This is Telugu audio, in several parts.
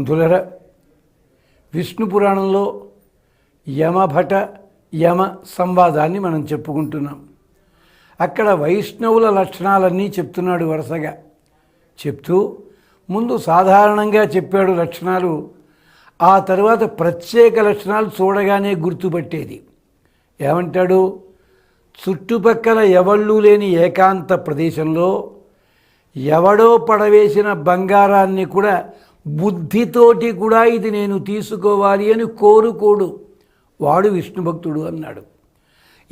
దులర విష్ణు పురాణంలో యమభట యమ సంవాదాన్ని మనం చెప్పుకుంటున్నాం. అక్కడ వైష్ణవుల లక్షణాలన్నీ చెప్తున్నాడు వరుసగా. చెప్తూ ముందు సాధారణంగా చెప్పాడు లక్షణాలు ఆ తర్వాత ప్రత్యేక లక్షణాలు చూడగానే గుర్తుపట్టేది. ఏమంటాడు? చుట్టుపక్కల ఎవళ్ళు లేని ఏకాంత ప్రదేశంలో ఎవడో పడవేసిన బంగారాన్ని కూడా బుద్ధితోటి కూడా ఇది నేను తీసుకోవాలి అని కోరుకోడు. వాడు విష్ణుభక్తుడు అన్నాడు.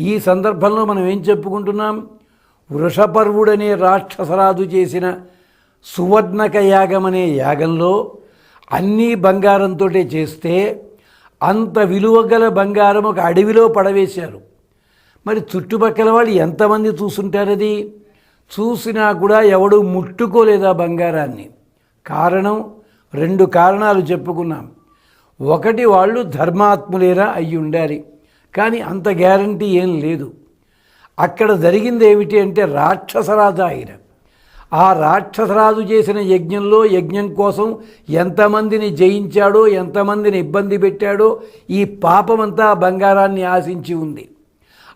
ఈ సందర్భంలో మనం ఏం చెప్పుకుంటున్నాం? వృషపర్వుడనే రాక్షసరాజు చేసిన సువర్ణక యాగం అనే యాగంలో అన్నీ బంగారంతో చేస్తే అంత విలువ గల బంగారం ఒక అడవిలో పడవేశారు. మరి చుట్టుపక్కల వాళ్ళు ఎంతమంది చూసుంటారది? చూసినా కూడా ఎవడు ముట్టుకోలేదా బంగారాన్ని? కారణం రెండు కారణాలు చెప్పుకున్నాం. ఒకటి వాళ్ళు ధర్మాత్ములేరా అయి ఉండాలి కానీ అంత గ్యారంటీ ఏం లేదు. అక్కడ జరిగింది ఏమిటి అంటే రాక్షసరాజు ఆయన ఆ రాక్షసరాజు చేసిన యజ్ఞంలో యజ్ఞం కోసం ఎంతమందిని జయించాడో ఎంతమందిని ఇబ్బంది పెట్టాడో ఈ పాపమంతా ఆ బంగారాన్ని ఆశించి ఉంది.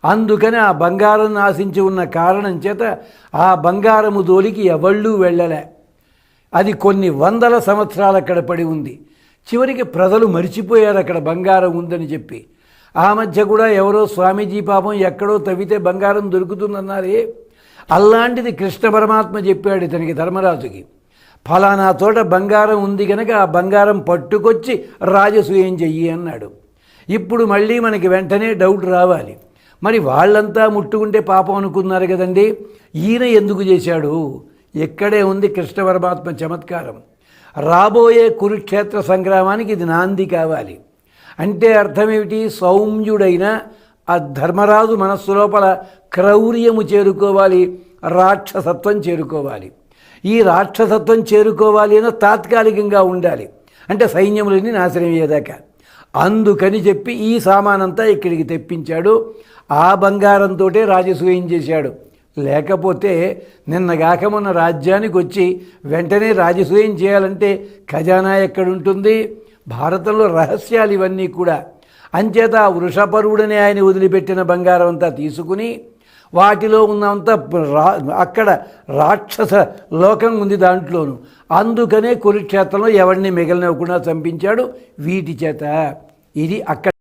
అందుకని ఆ బంగారం ఆశించి ఉన్న కారణం చేత ఆ బంగారము దోలికి ఎవళ్ళూ వెళ్ళలే. అది కొన్ని వందల సంవత్సరాలు అక్కడ పడి ఉంది. చివరికి ప్రజలు మరిచిపోయారు అక్కడ బంగారం ఉందని చెప్పి. ఆ మధ్య కూడా ఎవరో స్వామీజీ పాపం ఎక్కడో తవ్వితే బంగారం దొరుకుతుందన్నారే. అలాంటిది కృష్ణ పరమాత్మ చెప్పాడు ఇతనికి ధర్మరాజుకి. ఫలానా తోట బంగారం ఉంది కనుక ఆ బంగారం పట్టుకొచ్చి రాజసూయం చెయ్యి అన్నాడు. ఇప్పుడు మళ్ళీ మనకి వెంటనే డౌట్ రావాలి. మరి వాళ్ళంతా ముట్టుకుంటే పాపం అనుకున్నారు కదండి? ఈయన ఎందుకు చేశాడు? ఇక్కడే ఉంది కృష్ణ పరమాత్మ చమత్కారం? రాబోయే కురుక్షేత్ర సంగ్రామానికి ఇది నాంది కావాలి. అంటే అర్థమేమిటి? సౌమ్యుడైన ఆ ధర్మరాజు మనస్సు లోపల క్రౌర్యము చేరుకోవాలి రాక్షసత్వం చేరుకోవాలి. ఈ రాక్షసత్వం చేరుకోవాలి అని తాత్కాలికంగా ఉండాలి. అంటే సైన్యములని నాశనం అయ్యేదాకా. అందుకని చెప్పి ఈ సామానంతా ఇక్కడికి తెప్పించాడు. ఆ బంగారంతో రాజసూయం చేశాడు. లేకపోతే నిన్నగాక మన రాజ్యానికి వచ్చి వెంటనే రాజసూయం చేయాలంటే ఖజానా ఎక్కడుంటుంది? భారతంలో రహస్యాలు ఇవన్నీ కూడా. అంచేత ఆ వృషపరువుడని ఆయన వదిలిపెట్టిన బంగారం అంతా తీసుకుని వాటిలో ఉన్నంత రా అక్కడ రాక్షస లోకం ఉంది దాంట్లోను. అందుకనే కురుక్షేత్రంలో ఎవరిని మిగిలినవ్వకుండా చంపించాడు వీటి చేత. ఇది అక్కడ